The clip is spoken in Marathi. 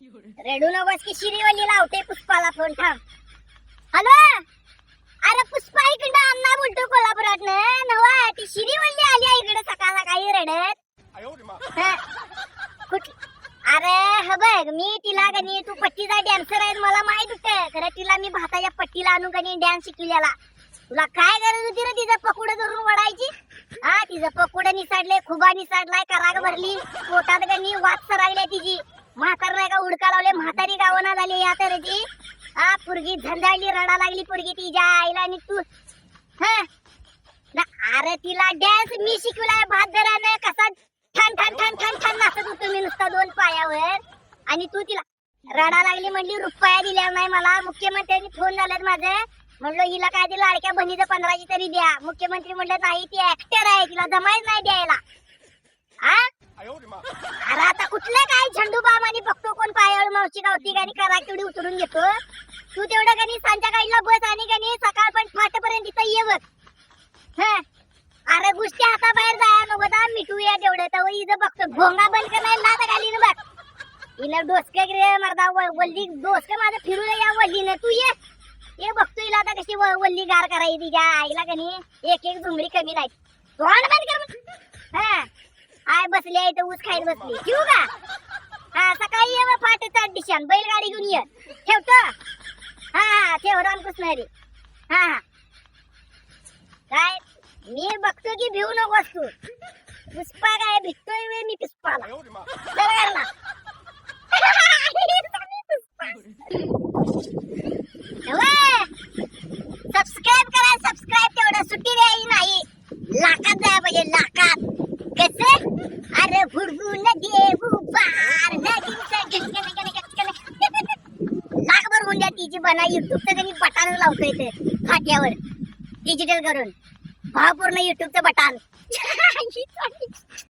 रेडू नकोस की शिरीवली लावते पुष्पाला फोन थांब. हॅलो? अरे पुष्पा इकडं अण्णा बोलतो कोल्हापुरात नवा ती शिरीवल्ली आली आहे इकडे सकाळ सकाळी रडत. कुठ? अरे ह बघ मी तिला गणी तू पट्टीचा डॅन्सर आहे मला माहीत होत. खरं तिला मी भाताच्या पट्टीला आणून गणी डॅन्स शिकलेला तुला काय गरज होती रे तिचं पकुड धरून वडायची हा तिचं पकुड निसाडले खुबा निसाडलाय कराग भरली. पोटात गणी वाट सरागल्या तिची. म्हातार नाही का उडका लावले? म्हातारी गावना झाली या तर ती. हा पुरगी झंझाळली रडा लागली पुरगी तिच्या आईला आणि तू. हा. ना अरे तिला डॅन्स मी शिकवलाय भात घरानं कसा ठण ठण ठण ठण ठण नाचत होतो मी नुसता दोन पायावर. आणि तू तिला रडा लागली म्हणली रुपया दिल्या नाही मला. मुख्यमंत्र्यांनी फोन झालेत माझे. म्हणलं हिला काय ते लाडक्या बहिणीचं पंधराची तरी द्या. मुख्यमंत्री म्हणलं नाही ती ऍक्टर आहे. तिला जमायच नाही द्यायला. हा अरे आता कुठलं काय झंडू बाम आणि बघतो कोण पायावर मावशी गावती गाणी करा तेवढी उतरून घेतो. तू तेवढं कधी संध्याकाळीला बस आणि गाणी सकाळ पण फाटपर्यंत इथं ये बघ. हं. अरे गुष्टी हाताबाहेर जाया नको दा मिठूया तेवढं. तर इथं बघतो. भोंगा बंद कर नाही लात घाली ना बघ. हिला डोसके गिरे मरदा वल्ली डोसके माझं फिरू या वल्लीनं. तू ये. ये बघतो हिला आता कशी वल्ली गार करायची तिच्या आईला कनी एक एक झुमरी कमी नाही. तोंड बंद कर. हा? आय बसली आहे तर ऊस खायला बसली. ठेवू का? हा सकाळी ये मग फाटे चाट दिशान. बैलगाडी घेऊन ये. ठेवतो हा हा ठेव रामकृष्ण हरी. हा हा. काय? मी बघतो की भिऊ नकोस तू पुष्पा काय भिजतोय वे मी पुष्पाला. होऊन बना युट्यूबचं त्यांनी बटान लावतोय ते फाट्यावर डिजिटल करून. भावपूर्ण युट्यूबचं बटान.